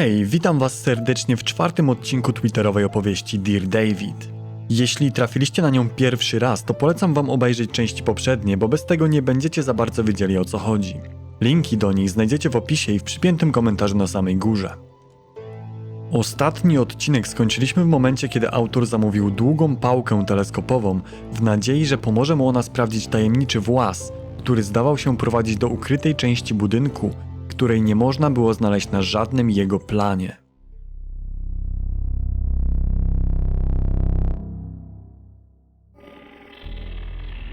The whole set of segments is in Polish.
Hej, witam Was serdecznie w czwartym odcinku twitterowej opowieści Dear David. Jeśli trafiliście na nią pierwszy raz, to polecam Wam obejrzeć części poprzednie, bo bez tego nie będziecie za bardzo wiedzieli o co chodzi. Linki do nich znajdziecie w opisie i w przypiętym komentarzu na samej górze. Ostatni odcinek skończyliśmy w momencie, kiedy autor zamówił długą pałkę teleskopową w nadziei, że pomoże mu ona sprawdzić tajemniczy włas, który zdawał się prowadzić do ukrytej części budynku, której nie można było znaleźć na żadnym jego planie.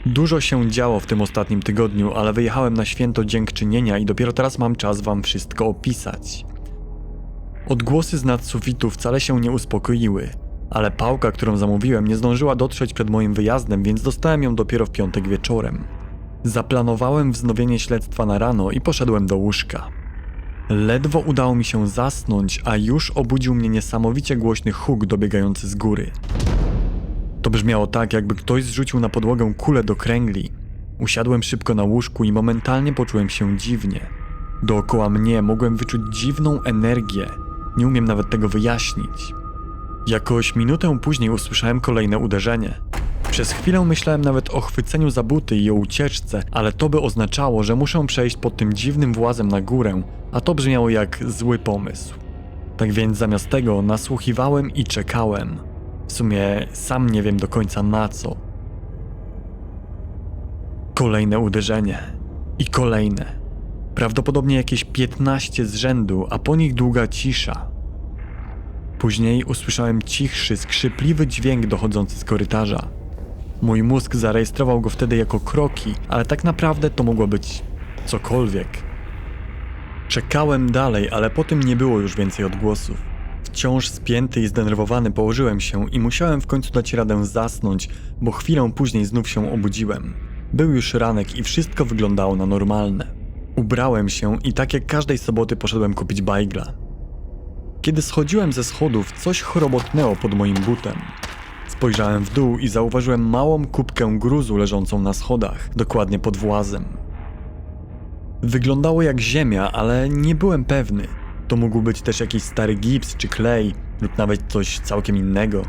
Dużo się działo w tym ostatnim tygodniu, ale wyjechałem na święto dziękczynienia i dopiero teraz mam czas wam wszystko opisać. Odgłosy z nad sufitu wcale się nie uspokoiły, ale pałka, którą zamówiłem, nie zdążyła dotrzeć przed moim wyjazdem, więc dostałem ją dopiero w piątek wieczorem. Zaplanowałem wznowienie śledztwa na rano i poszedłem do łóżka. Ledwo udało mi się zasnąć, a już obudził mnie niesamowicie głośny huk dobiegający z góry. To brzmiało tak, jakby ktoś zrzucił na podłogę kulę do kręgli. Usiadłem szybko na łóżku i momentalnie poczułem się dziwnie. Dookoła mnie mogłem wyczuć dziwną energię. Nie umiem nawet tego wyjaśnić. Jakoś minutę później usłyszałem kolejne uderzenie. Przez chwilę myślałem nawet o chwyceniu za buty i o ucieczce, ale to by oznaczało, że muszę przejść pod tym dziwnym włazem na górę, a to brzmiało jak zły pomysł. Tak więc zamiast tego nasłuchiwałem i czekałem. W sumie sam nie wiem do końca na co. Kolejne uderzenie. I kolejne. Prawdopodobnie jakieś 15 z rzędu, a po nich długa cisza. Później usłyszałem cichszy, skrzypliwy dźwięk dochodzący z korytarza. Mój mózg zarejestrował go wtedy jako kroki, ale tak naprawdę to mogło być cokolwiek. Czekałem dalej, ale po tym nie było już więcej odgłosów. Wciąż spięty i zdenerwowany położyłem się i musiałem w końcu dać radę zasnąć, bo chwilę później znów się obudziłem. Był już ranek i wszystko wyglądało na normalne. Ubrałem się i tak jak każdej soboty poszedłem kupić bajgla. Kiedy schodziłem ze schodów, coś chorobotnęło pod moim butem. Spojrzałem w dół i zauważyłem małą kubkę gruzu leżącą na schodach, dokładnie pod włazem. Wyglądało jak ziemia, ale nie byłem pewny. To mógł być też jakiś stary gips czy klej, lub nawet coś całkiem innego.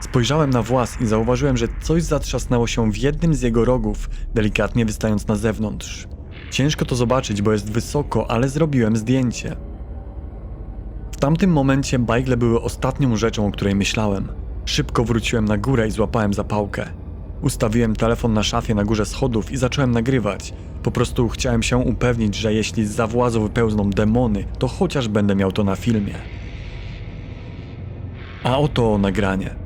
Spojrzałem na włas i zauważyłem, że coś zatrzasnęło się w jednym z jego rogów, delikatnie wystając na zewnątrz. Ciężko to zobaczyć, bo jest wysoko, ale zrobiłem zdjęcie. W tamtym momencie bajgle były ostatnią rzeczą, o której myślałem. Szybko wróciłem na górę i złapałem zapałkę. Ustawiłem telefon na szafie na górze schodów i zacząłem nagrywać. Po prostu chciałem się upewnić, że jeśli z zawłazu wypełzną demony, to chociaż będę miał to na filmie. A oto nagranie.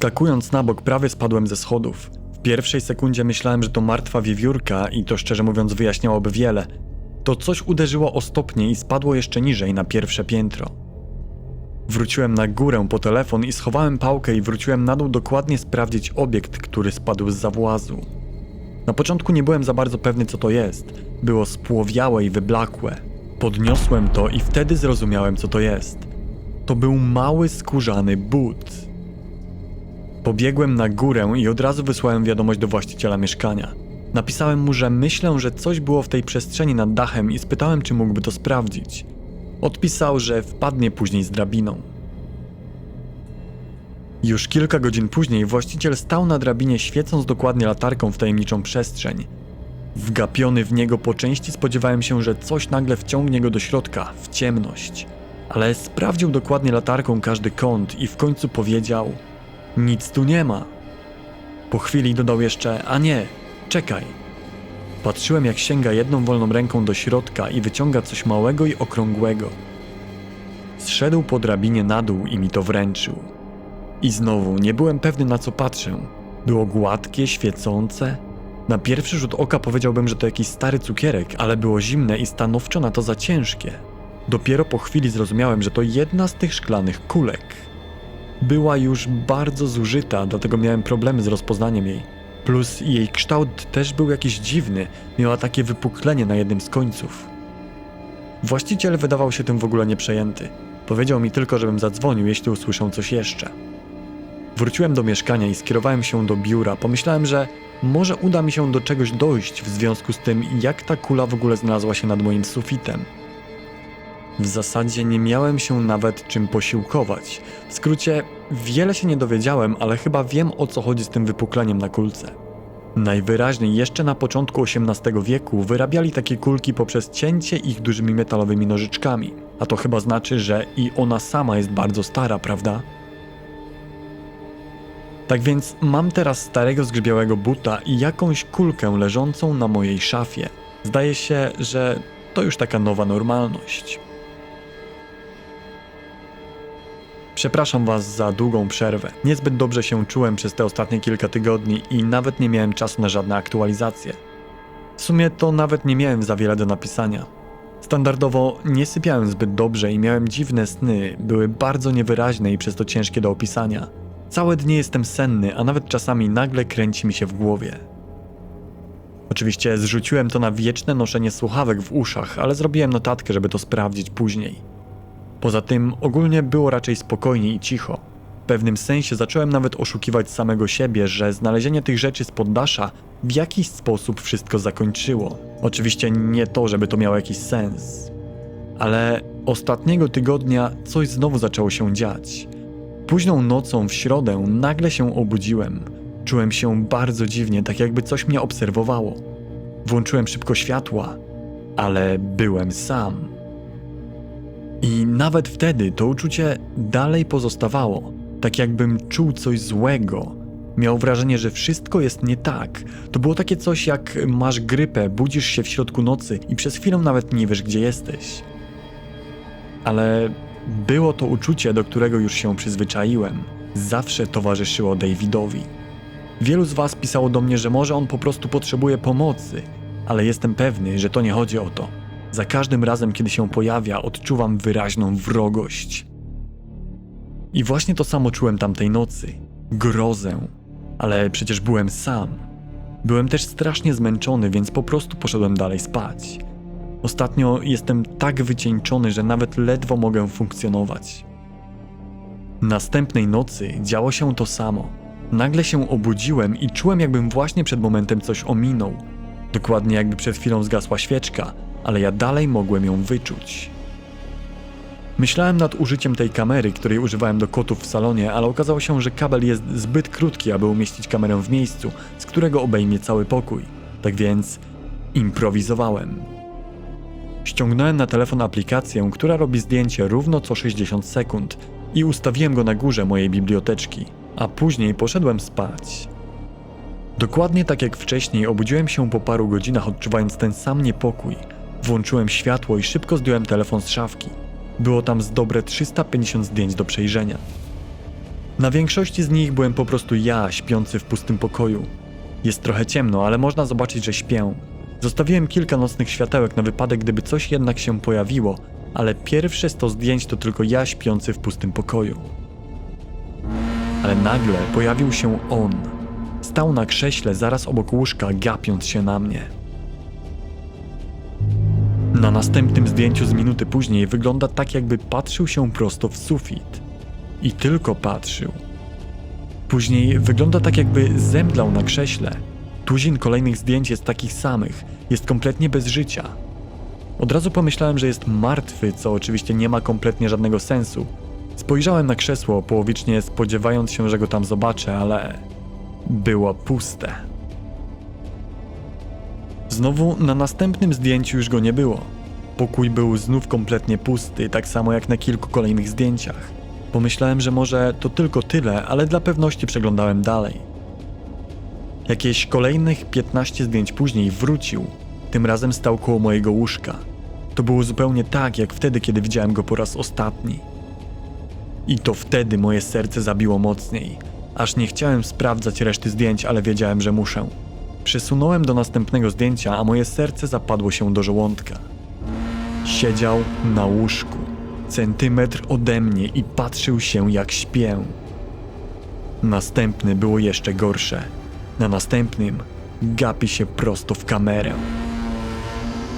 Odskakując na bok, prawie spadłem ze schodów. W pierwszej sekundzie myślałem, że to martwa wiewiórka i to szczerze mówiąc wyjaśniałoby wiele. To coś uderzyło o stopnie i spadło jeszcze niżej na pierwsze piętro. Wróciłem na górę po telefon i schowałem pałkę i wróciłem na dół dokładnie sprawdzić obiekt, który spadł z zawłazu. Na początku nie byłem za bardzo pewny co to jest. Było spłowiałe i wyblakłe. Podniosłem to i wtedy zrozumiałem co to jest. To był mały skórzany but. Pobiegłem na górę i od razu wysłałem wiadomość do właściciela mieszkania. Napisałem mu, że myślę, że coś było w tej przestrzeni nad dachem i spytałem, czy mógłby to sprawdzić. Odpisał, że wpadnie później z drabiną. Już kilka godzin później właściciel stał na drabinie, świecąc dokładnie latarką w tajemniczą przestrzeń. Wgapiony w niego po części spodziewałem się, że coś nagle wciągnie go do środka, w ciemność. Ale sprawdził dokładnie latarką każdy kąt i w końcu powiedział: Nic tu nie ma. Po chwili dodał jeszcze: A nie, czekaj. Patrzyłem, jak sięga jedną wolną ręką do środka i wyciąga coś małego i okrągłego. Zszedł po drabinie na dół i mi to wręczył. I znowu nie byłem pewny na co patrzę. Było gładkie, świecące. Na pierwszy rzut oka powiedziałbym, że to jakiś stary cukierek, ale było zimne i stanowczo na to za ciężkie. Dopiero po chwili zrozumiałem, że to jedna z tych szklanych kulek. Była już bardzo zużyta, dlatego miałem problemy z rozpoznaniem jej. Plus jej kształt też był jakiś dziwny, miała takie wypuklenie na jednym z końców. Właściciel wydawał się tym w ogóle nieprzejęty. Powiedział mi tylko, żebym zadzwonił, jeśli usłyszą coś jeszcze. Wróciłem do mieszkania i skierowałem się do biura. Pomyślałem, że może uda mi się do czegoś dojść w związku z tym, jak ta kula w ogóle znalazła się nad moim sufitem. W zasadzie nie miałem się nawet czym posiłkować. W skrócie, wiele się nie dowiedziałem, ale chyba wiem o co chodzi z tym wypukleniem na kulce. Najwyraźniej jeszcze na początku XVIII wieku wyrabiali takie kulki poprzez cięcie ich dużymi metalowymi nożyczkami. A to chyba znaczy, że i ona sama jest bardzo stara, prawda? Tak więc mam teraz starego zgrzybiałego buta i jakąś kulkę leżącą na mojej szafie. Zdaje się, że to już taka nowa normalność. Przepraszam Was za długą przerwę. Niezbyt dobrze się czułem przez te ostatnie kilka tygodni i nawet nie miałem czasu na żadne aktualizacje. W sumie to nawet nie miałem za wiele do napisania. Standardowo nie sypiałem zbyt dobrze i miałem dziwne sny, były bardzo niewyraźne i przez to ciężkie do opisania. Całe dnie jestem senny, a nawet czasami nagle kręci mi się w głowie. Oczywiście zrzuciłem to na wieczne noszenie słuchawek w uszach, ale zrobiłem notatkę, żeby to sprawdzić później. Poza tym ogólnie było raczej spokojnie i cicho. W pewnym sensie zacząłem nawet oszukiwać samego siebie, że znalezienie tych rzeczy z poddasza w jakiś sposób wszystko zakończyło. Oczywiście nie to, żeby to miało jakiś sens. Ale ostatniego tygodnia coś znowu zaczęło się dziać. Późną nocą w środę nagle się obudziłem. Czułem się bardzo dziwnie, tak jakby coś mnie obserwowało. Włączyłem szybko światła, ale byłem sam. I nawet wtedy to uczucie dalej pozostawało, tak jakbym czuł coś złego. Miał wrażenie, że wszystko jest nie tak. To było takie coś jak masz grypę, budzisz się w środku nocy i przez chwilę nawet nie wiesz, gdzie jesteś. Ale było to uczucie, do którego już się przyzwyczaiłem. Zawsze towarzyszyło Davidowi. Wielu z Was pisało do mnie, że może on po prostu potrzebuje pomocy, ale jestem pewny, że to nie chodzi o to. Za każdym razem, kiedy się pojawia, odczuwam wyraźną wrogość. I właśnie to samo czułem tamtej nocy grozę. Ale przecież byłem sam. Byłem też strasznie zmęczony, więc po prostu poszedłem dalej spać. Ostatnio jestem tak wycieńczony, że nawet ledwo mogę funkcjonować. Następnej nocy działo się to samo. Nagle się obudziłem i czułem, jakbym właśnie przed momentem coś ominął. Dokładnie jakby przed chwilą zgasła świeczka, ale ja dalej mogłem ją wyczuć. Myślałem nad użyciem tej kamery, której używałem do kotów w salonie, ale okazało się, że kabel jest zbyt krótki, aby umieścić kamerę w miejscu, z którego obejmie cały pokój. Tak więc improwizowałem. Ściągnąłem na telefon aplikację, która robi zdjęcie równo co 60 sekund i ustawiłem go na górze mojej biblioteczki, a później poszedłem spać. Dokładnie tak jak wcześniej obudziłem się po paru godzinach odczuwając ten sam niepokój. Włączyłem światło i szybko zdjąłem telefon z szafki. Było tam z dobre 350 zdjęć do przejrzenia. Na większości z nich byłem po prostu ja, śpiący w pustym pokoju. Jest trochę ciemno, ale można zobaczyć, że śpię. Zostawiłem kilka nocnych światełek na wypadek, gdyby coś jednak się pojawiło, ale pierwsze 100 zdjęć to tylko ja śpiący w pustym pokoju. Ale nagle pojawił się on. Stał na krześle zaraz obok łóżka, gapiąc się na mnie. Na następnym zdjęciu z minuty później wygląda tak, jakby patrzył się prosto w sufit. I tylko patrzył. Później wygląda tak, jakby zemdlał na krześle. Tuzin kolejnych zdjęć jest takich samych, jest kompletnie bez życia. Od razu pomyślałem, że jest martwy, co oczywiście nie ma kompletnie żadnego sensu. Spojrzałem na krzesło, połowicznie spodziewając się, że go tam zobaczę, ale było puste. Znowu na następnym zdjęciu już go nie było. Pokój był znów kompletnie pusty, tak samo jak na kilku kolejnych zdjęciach. Pomyślałem, że może to tylko tyle, ale dla pewności przeglądałem dalej. Jakieś kolejnych 15 zdjęć później wrócił. Tym razem stał koło mojego łóżka. To było zupełnie tak, jak wtedy, kiedy widziałem go po raz ostatni. I to wtedy moje serce zabiło mocniej. Aż nie chciałem sprawdzać reszty zdjęć, ale wiedziałem, że muszę. Przesunąłem do następnego zdjęcia, a moje serce zapadło się do żołądka. Siedział na łóżku, centymetr ode mnie i patrzył się jak śpię. Następny było jeszcze gorsze. Na następnym gapi się prosto w kamerę.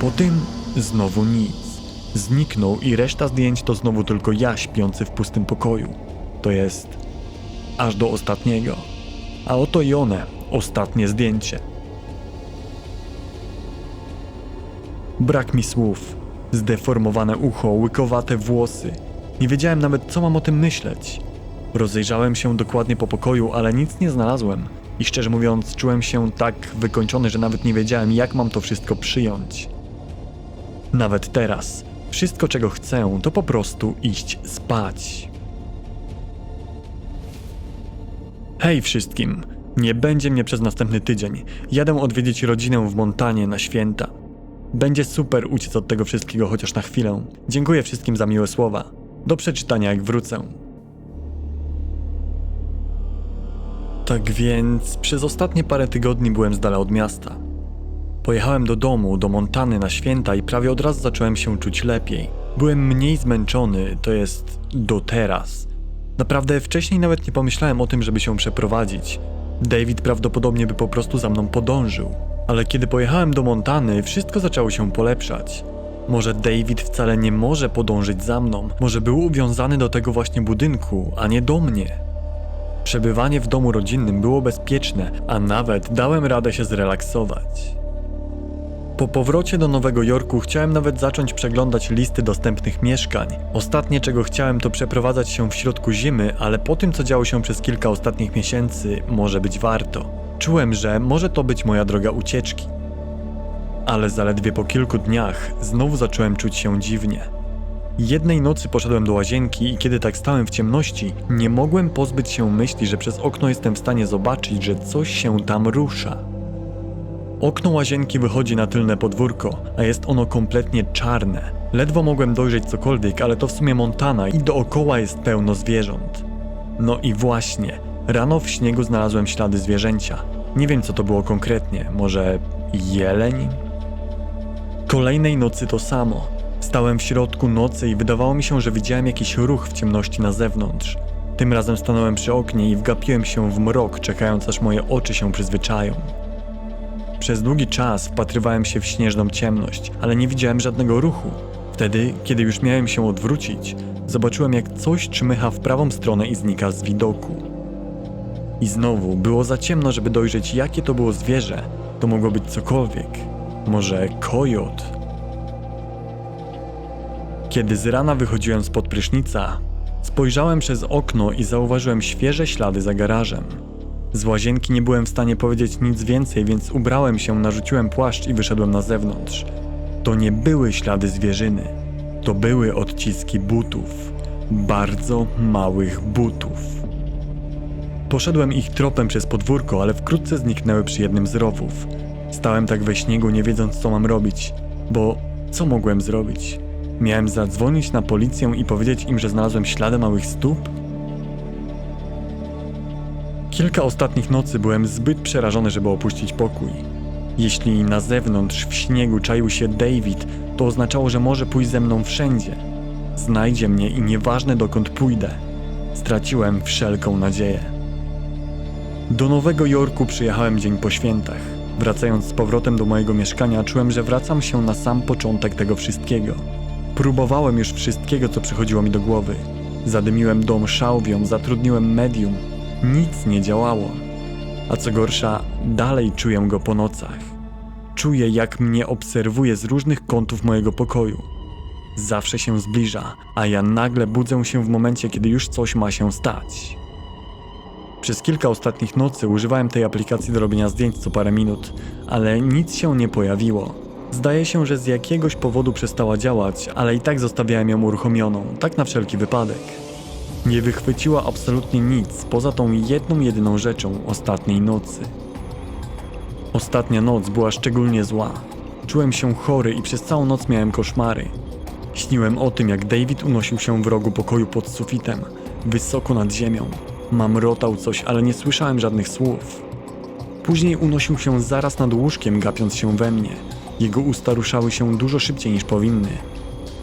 Po tym znowu nic. Zniknął i reszta zdjęć to znowu tylko ja śpiący w pustym pokoju. To jest aż do ostatniego. A oto i one, ostatnie zdjęcie. Brak mi słów. Zdeformowane ucho, łykowate włosy. Nie wiedziałem nawet, co mam o tym myśleć. Rozejrzałem się dokładnie po pokoju, ale nic nie znalazłem. I szczerze mówiąc, czułem się tak wykończony, że nawet nie wiedziałem, jak mam to wszystko przyjąć. Nawet teraz, wszystko czego chcę, to po prostu iść spać. Hej wszystkim! Nie będzie mnie przez następny tydzień. Jadę odwiedzić rodzinę w Montanie na święta. Będzie super uciec od tego wszystkiego chociaż na chwilę. Dziękuję wszystkim za miłe słowa. Do przeczytania jak wrócę. Tak więc przez ostatnie parę tygodni byłem z dala od miasta. Pojechałem do domu, do Montany na święta i prawie od razu zacząłem się czuć lepiej. Byłem mniej zmęczony, to jest do teraz. Naprawdę wcześniej nawet nie pomyślałem o tym, żeby się przeprowadzić. David prawdopodobnie by po prostu za mną podążył. Ale kiedy pojechałem do Montany, wszystko zaczęło się polepszać. Może David wcale nie może podążyć za mną, może był uwiązany do tego właśnie budynku, a nie do mnie. Przebywanie w domu rodzinnym było bezpieczne, a nawet dałem radę się zrelaksować. Po powrocie do Nowego Jorku chciałem nawet zacząć przeglądać listy dostępnych mieszkań. Ostatnie czego chciałem to przeprowadzać się w środku zimy, ale po tym co działo się przez kilka ostatnich miesięcy, może być warto. Czułem, że może to być moja droga ucieczki. Ale zaledwie po kilku dniach znowu zacząłem czuć się dziwnie. Jednej nocy poszedłem do łazienki i kiedy tak stałem w ciemności, nie mogłem pozbyć się myśli, że przez okno jestem w stanie zobaczyć, że coś się tam rusza. Okno łazienki wychodzi na tylne podwórko, a jest ono kompletnie czarne. Ledwo mogłem dojrzeć cokolwiek, ale to w sumie Montana i dookoła jest pełno zwierząt. No i właśnie, rano w śniegu znalazłem ślady zwierzęcia. Nie wiem co to było konkretnie, może jeleń? Kolejnej nocy to samo. Stałem w środku nocy i wydawało mi się, że widziałem jakiś ruch w ciemności na zewnątrz. Tym razem stanąłem przy oknie i wgapiłem się w mrok, czekając aż moje oczy się przyzwyczają. Przez długi czas wpatrywałem się w śnieżną ciemność, ale nie widziałem żadnego ruchu. Wtedy, kiedy już miałem się odwrócić, zobaczyłem jak coś czmycha w prawą stronę i znika z widoku. I znowu było za ciemno, żeby dojrzeć, jakie to było zwierzę. To mogło być cokolwiek. Może kojot? Kiedy z rana wychodziłem spod prysznica, spojrzałem przez okno i zauważyłem świeże ślady za garażem. Z łazienki nie byłem w stanie powiedzieć nic więcej, więc ubrałem się, narzuciłem płaszcz i wyszedłem na zewnątrz. To nie były ślady zwierzyny. To były odciski butów. Bardzo małych butów. Poszedłem ich tropem przez podwórko, ale wkrótce zniknęły przy jednym z rowów. Stałem tak we śniegu, nie wiedząc co mam robić, bo co mogłem zrobić? Miałem zadzwonić na policję i powiedzieć im, że znalazłem ślady małych stóp? Kilka ostatnich nocy byłem zbyt przerażony, żeby opuścić pokój. Jeśli na zewnątrz w śniegu czaił się David, to oznaczało, że może pójść ze mną wszędzie. Znajdzie mnie i nieważne dokąd pójdę. Straciłem wszelką nadzieję. Do Nowego Jorku przyjechałem dzień po świętach. Wracając z powrotem do mojego mieszkania, czułem, że wracam się na sam początek tego wszystkiego. Próbowałem już wszystkiego, co przychodziło mi do głowy. Zadymiłem dom szałwią, zatrudniłem medium. Nic nie działało. A co gorsza, dalej czuję go po nocach. Czuję, jak mnie obserwuje z różnych kątów mojego pokoju. Zawsze się zbliża, a ja nagle budzę się w momencie, kiedy już coś ma się stać. Przez kilka ostatnich nocy używałem tej aplikacji do robienia zdjęć co parę minut, ale nic się nie pojawiło. Zdaje się, że z jakiegoś powodu przestała działać, ale i tak zostawiałem ją uruchomioną, tak na wszelki wypadek. Nie wychwyciła absolutnie nic poza tą jedną jedyną rzeczą ostatniej nocy. Ostatnia noc była szczególnie zła. Czułem się chory i przez całą noc miałem koszmary. Śniłem o tym, jak David unosił się w rogu pokoju pod sufitem, wysoko nad ziemią. Mamrotał coś, ale nie słyszałem żadnych słów. Później unosił się zaraz nad łóżkiem, gapiąc się we mnie. Jego usta ruszały się dużo szybciej niż powinny.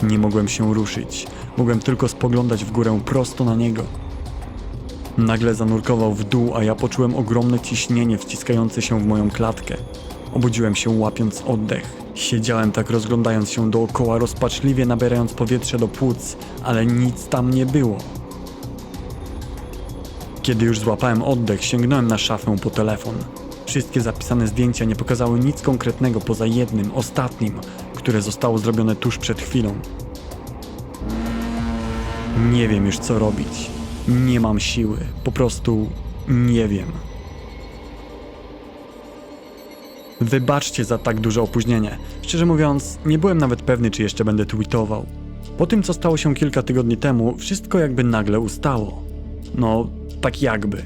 Nie mogłem się ruszyć. Mogłem tylko spoglądać w górę prosto na niego. Nagle zanurkował w dół, a ja poczułem ogromne ciśnienie wciskające się w moją klatkę. Obudziłem się łapiąc oddech. Siedziałem tak rozglądając się dookoła, rozpaczliwie nabierając powietrze do płuc, ale nic tam nie było. Kiedy już złapałem oddech, sięgnąłem na szafę po telefon. Wszystkie zapisane zdjęcia nie pokazały nic konkretnego poza jednym, ostatnim, które zostało zrobione tuż przed chwilą. Nie wiem już co robić. Nie mam siły. Po prostu nie wiem. Wybaczcie za tak duże opóźnienie. Szczerze mówiąc, nie byłem nawet pewny, czy jeszcze będę tweetował. Po tym, co stało się kilka tygodni temu, wszystko jakby nagle ustało. No, tak jakby.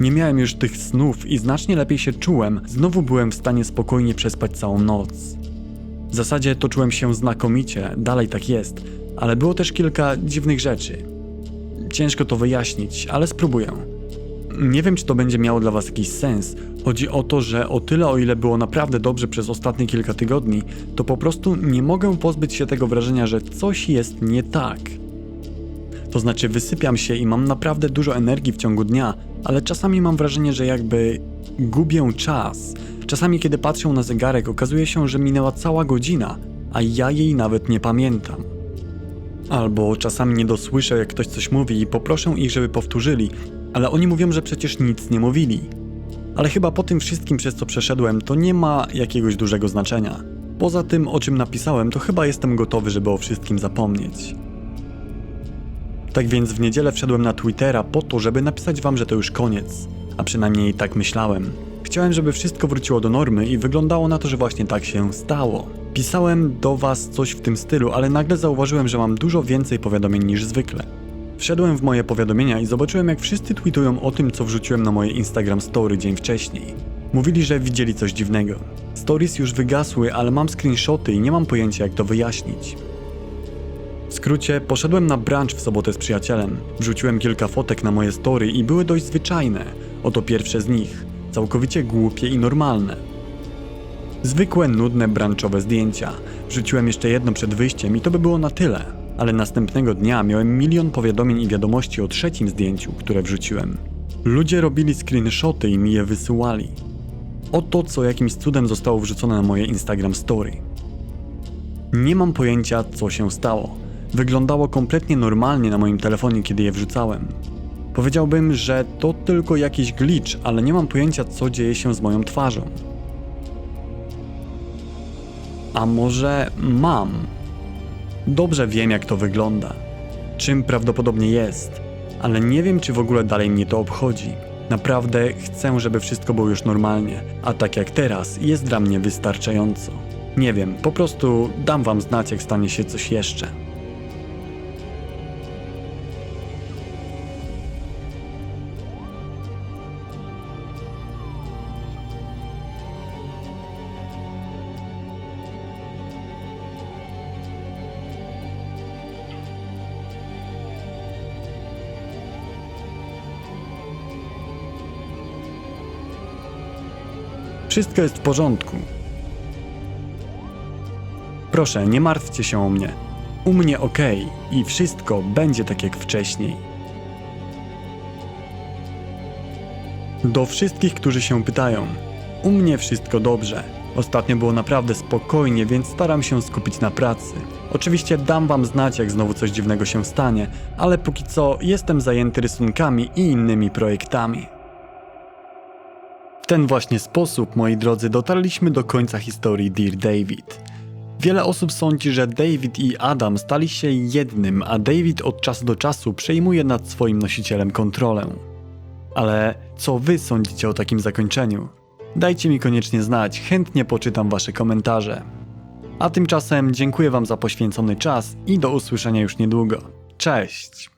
Nie miałem już tych snów i znacznie lepiej się czułem. Znowu byłem w stanie spokojnie przespać całą noc. W zasadzie to czułem się znakomicie, dalej tak jest, ale było też kilka dziwnych rzeczy. Ciężko to wyjaśnić, ale spróbuję. Nie wiem, czy to będzie miało dla Was jakiś sens. Chodzi o to, że o tyle, o ile było naprawdę dobrze przez ostatnie kilka tygodni, to po prostu nie mogę pozbyć się tego wrażenia, że coś jest nie tak. To znaczy, wysypiam się i mam naprawdę dużo energii w ciągu dnia, ale czasami mam wrażenie, że jakby gubię czas. Czasami, kiedy patrzę na zegarek, okazuje się, że minęła cała godzina, a ja jej nawet nie pamiętam. Albo czasami nie dosłyszę, jak ktoś coś mówi i poproszę ich, żeby powtórzyli, ale oni mówią, że przecież nic nie mówili. Ale chyba po tym wszystkim, przez co przeszedłem, to nie ma jakiegoś dużego znaczenia. Poza tym, o czym napisałem, to chyba jestem gotowy, żeby o wszystkim zapomnieć. Tak więc w niedzielę wszedłem na Twittera po to, żeby napisać wam, że to już koniec. A przynajmniej tak myślałem. Chciałem, żeby wszystko wróciło do normy i wyglądało na to, że właśnie tak się stało. Pisałem do was coś w tym stylu, ale nagle zauważyłem, że mam dużo więcej powiadomień niż zwykle. Wszedłem w moje powiadomienia i zobaczyłem, jak wszyscy tweetują o tym, co wrzuciłem na moje Instagram Story dzień wcześniej. Mówili, że widzieli coś dziwnego. Stories już wygasły, ale mam screenshoty i nie mam pojęcia, jak to wyjaśnić. W skrócie, poszedłem na brunch w sobotę z przyjacielem. Wrzuciłem kilka fotek na moje story i były dość zwyczajne. Oto pierwsze z nich. Całkowicie głupie i normalne. Zwykłe, nudne, brunchowe zdjęcia. Wrzuciłem jeszcze jedno przed wyjściem i to by było na tyle. Ale następnego dnia miałem milion powiadomień i wiadomości o trzecim zdjęciu, które wrzuciłem. Ludzie robili screenshoty i mi je wysyłali. Oto co jakimś cudem zostało wrzucone na moje Instagram Story. Nie mam pojęcia, co się stało. Wyglądało kompletnie normalnie na moim telefonie, kiedy je wrzucałem. Powiedziałbym, że to tylko jakiś glitch, ale nie mam pojęcia, co dzieje się z moją twarzą. A może mam? Dobrze wiem, jak to wygląda. Czym prawdopodobnie jest, ale nie wiem, czy w ogóle dalej mnie to obchodzi. Naprawdę chcę, żeby wszystko było już normalnie, a tak jak teraz jest dla mnie wystarczająco. Nie wiem, po prostu dam wam znać, jak stanie się coś jeszcze. Wszystko jest w porządku. Proszę, nie martwcie się o mnie. U mnie ok i wszystko będzie tak jak wcześniej. Do wszystkich, którzy się pytają, u mnie wszystko dobrze. Ostatnio było naprawdę spokojnie, więc staram się skupić na pracy. Oczywiście dam wam znać, jak znowu coś dziwnego się stanie, ale póki co jestem zajęty rysunkami i innymi projektami. W ten właśnie sposób, moi drodzy, dotarliśmy do końca historii Dear David. Wiele osób sądzi, że David i Adam stali się jednym, a David od czasu do czasu przejmuje nad swoim nosicielem kontrolę. Ale co wy sądzicie o takim zakończeniu? Dajcie mi koniecznie znać, chętnie poczytam wasze komentarze. A tymczasem dziękuję wam za poświęcony czas i do usłyszenia już niedługo. Cześć!